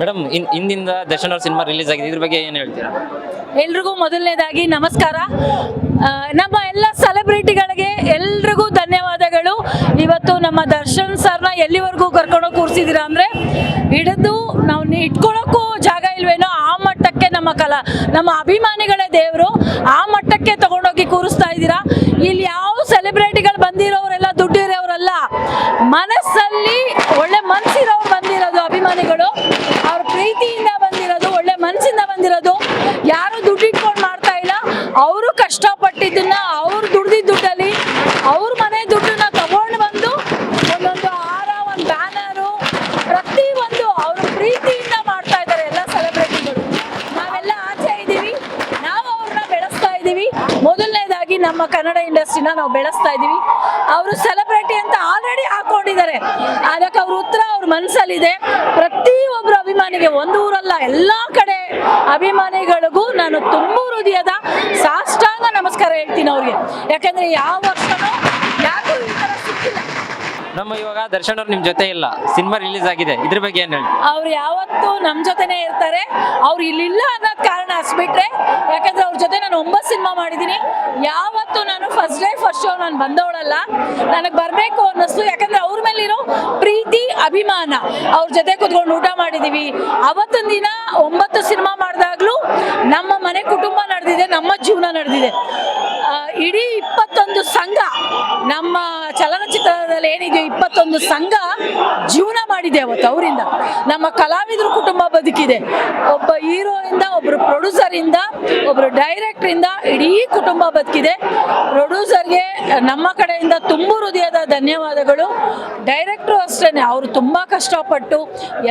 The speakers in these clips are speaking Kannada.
ಮೇಡಮ್, ಇನ್ ಹಿಂದಿಂದ ದರ್ಶನ್ ಅವ್ರ ಸಿನಿಮಾ ರಿಲೀಸ್ ಆಗಿದೆ. ಇದ್ರ ಬಗ್ಗೆ ಏನು ಹೇಳ್ತೀರಾ? ಎಲ್ರಿಗೂ ಮೊದಲನೇದಾಗಿ ನಮಸ್ಕಾರ. ನಮ್ಮ ಎಲ್ಲ ಸೆಲೆಬ್ರಿಟಿಗಳಿಗೆ ಎಲ್ರಿಗೂ ಧನ್ಯವಾದಗಳು. ಇವತ್ತು ನಮ್ಮ ದರ್ಶನ್ ಸರ್ನ ಎಲ್ಲಿವರೆಗೂ ಕರ್ಕೊಂಡೋಗಿ ಕೂರಿಸಿದ್ದೀರಾ ಅಂದ್ರೆ, ಹಿಡಿದು ನಾವು ಇಟ್ಕೊಳಕ್ಕೂ ಜಾಗ ಇಲ್ವೇನೋ ಆ ಮಟ್ಟಕ್ಕೆ ನಮ್ಮ ಕಲಾ, ನಮ್ಮ ಅಭಿಮಾನಿಗಳೇ ದೇವರು. ಆ ಮಟ್ಟಕ್ಕೆ ತಗೊಂಡೋಗಿ ಕೂರಿಸ್ತಾ ಇದ್ದೀರಾ. ಇಲ್ಲಿ ಯಾವ ಸೆಲೆಬ್ರಿಟಿಗಳು ಬಂದಿರೋರೆಲ್ಲ, ದುಡ್ಡಿರೋರೆಲ್ಲ, ಮನಸ್ಸಲ್ಲಿ ಒಳ್ಳೆ ಮನಸ್ಸಿರೋರು ಬಂದಿರೋದು ಅಭಿಮಾನಿಗಳು ಅವ್ರ ಪ್ರೀತಿಯಿಂದ ಬಂದಿರೋದು ಒಳ್ಳೆ ಮನಸ್ಸಿಂದ ಬಂದಿರೋದು ಯಾರು ದುಡ್ಡು ಇಟ್ಕೊಂಡು ಮಾಡ್ತಾ ಇಲ್ಲ ಅವರು ಕಷ್ಟಪಟ್ಟಿದ್ದನ್ನ ಅವ್ರು ದುಡ್ದಿದ್ದ ದುಡ್ಡಲ್ಲಿ ಅವ್ರ ಮನೆ ದುಡ್ಡನ್ನ ತಗೊಂಡು ಬಂದು ಒಂದೊಂದು ಹಾರ, ಒಂದು ಬ್ಯಾನರು, ಪ್ರತಿ ಒಂದು ಅವ್ರ ಪ್ರೀತಿಯಿಂದ ಮಾಡ್ತಾ ಇದ್ದಾರೆ ಎಲ್ಲ ಸೆಲೆಬ್ರಿಟಿಗಳು. ನಾವೆಲ್ಲ ಆಚೆ ಇದ್ದೀವಿ, ನಾವು ಅವ್ರನ್ನ ಬೆಳೆಸ್ತಾ ಇದ್ದೀವಿ. ಮೊದಲನೇದಾಗಿ ನಮ್ಮ ಕನ್ನಡ ಇಂಡಸ್ಟ್ರಿನ ನಾವು ಬೆಳೆಸ್ತಾ ಇದ್ದೀವಿ. ಅವರು ಸೆಲೆಬ್ರಿಟಿ ಅಂತ ಆಲ್ರೆಡಿ ಹಾಕೊಂಡಿದ್ದಾರೆ. ಅದಕ್ಕೆ ಅವ್ರ ಉತ್ತರ ಅವ್ರ ಮನಸ್ಸಲ್ಲಿದೆ ಪ್ರತಿ ಒಬ್ರು ಅಭಿಮಾನಿಗೆ ಒಂದು ಊರಲ್ಲ, ಎಲ್ಲ ಕಡೆ ಅಭಿಮಾನಿಗಳಿಗೂ ನಾನು ತುಂಬ ಹೃದಯದ ಸಾಷ್ಟಾಂಗ ನಮಸ್ಕಾರ ಹೇಳ್ತೀನಿ ಅವ್ರಿಗೆ. ಯಾಕಂದ್ರೆ ಯಾವ ವರ್ಷನೂ ಯಾರು ನಮ್ಮ ಇವಾಗ ದರ್ಶನ್ ಅವ್ರು ನಿಮ್ಮ ಜೊತೆ ಇಲ್ಲ. ಸಿನಿಮಾ ರಿಲೀಸ್ ಆಗಿದೆ. ಇದ್ರ ಬಗ್ಗೆ ಏನ್ ಹೇಳಿ ಅವ್ರು ಯಾವತ್ತೂ ನಮ್ಮ ಜೊತೆನೆ ಇರ್ತಾರೆ. ಅವ್ರು ಇಲ್ಲಿಲ್ಲ ಅನ್ನೋ ಕಾರಣ ಅಷ್ಟ್ಬಿಟ್ರೆ ಯಾಕಂದ್ರೆ ಅವ್ರ ಜೊತೆ ನಾನು ಒಂಬತ್ತು ಸಿನಿಮಾ ಮಾಡಿದ್ದೀನಿ. ಯಾವತ್ತೂ ನಾನು ಬಂದವಳಲ್ಲ, ನನಗೆ ಬರಬೇಕು ಅನ್ನಿಸ್ತು. ಯಾಕಂದ್ರೆ ಅವ್ರ ಮೇಲಿರೋ ಪ್ರೀತಿ, ಅಭಿಮಾನ. ಅವ್ರ ಜೊತೆ ಕುತ್ಕೊಂಡು ಊಟ ಮಾಡಿದೀವಿ. ಅವತ್ತಿನ ದಿನ ಒಂಬತ್ತು ಸಿನಿಮಾ ಮಾಡಿದಾಗ್ಲೂ ನಮ್ಮ ಮನೆ ಕುಟುಂಬ ನಡೆದಿದೆ, ನಮ್ಮ ಜೀವನ ನಡೆದಿದೆ. ಇಡೀ ಇಪ್ಪತ್ತೊಂದು ಸಂಘ, ನಮ್ಮ ಚಲನಚಿತ್ರದಲ್ಲಿ ಏನಿದೆಯೋ ಇಪ್ಪತ್ತೊಂದು ಸಂಘ ಜೀವನ ಮಾಡಿದೆ ಅವತ್ತು ಅವರಿಂದ. ನಮ್ಮ ಕಲಾವಿದ್ರ ಕುಟುಂಬ ಬದುಕಿದೆ. ಒಬ್ಬ ಹೀರೋಯಿಂದ, ಒಬ್ರು ಪ್ರೊಡ್ಯೂಸರ್ ಇಂದ ಡೈರೆಕ್ಟ್ರಿಂದ ಇಡೀ ಕುಟುಂಬ ಬದುಕಿದೆ. ಪ್ರೊಡ್ಯೂಸರ್ಗೆ ನಮ್ಮ ಕಡೆಯಿಂದ ತುಂಬ ಹೃದಯದ ಧನ್ಯವಾದಗಳು. ಡೈರೆಕ್ಟ್ರು ಅಷ್ಟೇ ಅವರು ತುಂಬ ಕಷ್ಟಪಟ್ಟು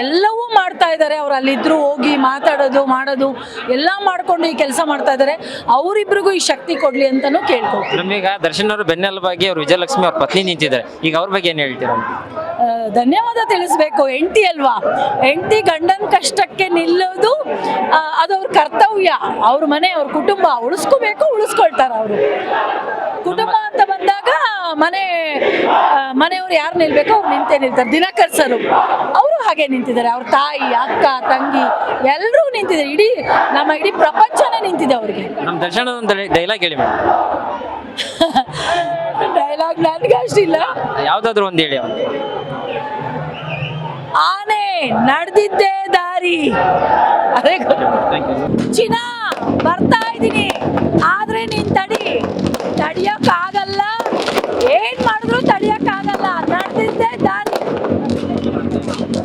ಎಲ್ಲವೂ ಮಾಡ್ತಾ ಇದ್ದಾರೆ. ಅವ್ರು ಅಲ್ಲಿದ್ರು ಹೋಗಿ ಮಾತಾಡೋದು, ಮಾಡೋದು, ಎಲ್ಲ ಮಾಡಿಕೊಂಡು ಈ ಕೆಲಸ ಮಾಡ್ತಾ ಇದ್ದಾರೆ. ಅವರಿಬ್ರಿಗೂ ಈ ಶಕ್ತಿ ಕೊಡಲಿ ಅಂತಲೂ ಕೇಳ್ಕೊಳ್ತೀನಿ. ನಮೀಗ ದರ್ಶನ್ ಅವರು ಬೆನ್ನೆಲುಬಾಗಿ ಅವ್ರು ವಿಜಯಲಕ್ಷ್ಮಿ ಅವ್ರ ಪತ್ನಿ ನಿಂತಿದ್ದಾರೆ. ಈಗ ಅವ್ರ ಬಗ್ಗೆ ಏನು ಹೇಳ್ತೀರಾ? ಧನ್ಯವಾದ ತಿಳಿಸ್ಬೇಕು ಹೆಂಡತಿ ಅಲ್ವಾ? ಹೆಂಡತಿ ಗಂಡನ ಕಷ್ಟಕ್ಕೆ ನಿಲ್ಲೋದು ಅದು ಅವ್ರ ಕರ್ತವ್ಯ. ಅವ್ರ ಮನೆ ಅವ್ರ ಕುಟುಂಬ ಉಳಿಸ್ಕೋಬೇಕು ಉಳಿಸ್ಕೊಳ್ತಾರೆ ಅವರು. ಕುಟುಂಬ ಅಂತ ಬಂದಾಗ ಮನೆ ಮನೆಯವ್ರು ಯಾರು ನಿಲ್ಬೇಕು ಅವ್ರು ನಿಂತೇ ನಿಲ್ತಾರೆ. ದಿನಕರ್ ಸರು ಅವರು ಹಾಗೆ ನಿಂತಿದ್ದಾರೆ. ಅವ್ರ ತಾಯಿ ಅಕ್ಕ ತಂಗಿ ಎಲ್ಲರೂ ನಿಂತಿದ್ದಾರೆ. ಇಡೀ ನಮ್ಮ ಇಡೀ ಪ್ರಪಂಚನೇ ನಿಂತಿದೆ ಅವ್ರಿಗೆ. ನಮ್ಮ ದರ್ಶನ ಒಂದು ಡೈಲಾಗ್ ಹೇಳಿ ಮೇಡಮ್. ಡೈಲಾಗ್ ನನಗೆ ಅಷ್ಟಿಲ್ಲ. ಯಾವ್ದಾದ್ರು ಒಂದು ಹೇಳಿ ಆನೆ ನಡೆದಿದ್ದೇ ದಾರಿ. ಅದೇ ಚಿನ್ನ ಬರ್ತಾ ಇದ್ದೀನಿ. ಆದ್ರೆ ನೀನ್ ತಡಿ ತಡಿಯಕ್ಕಾಗಲ್ಲ.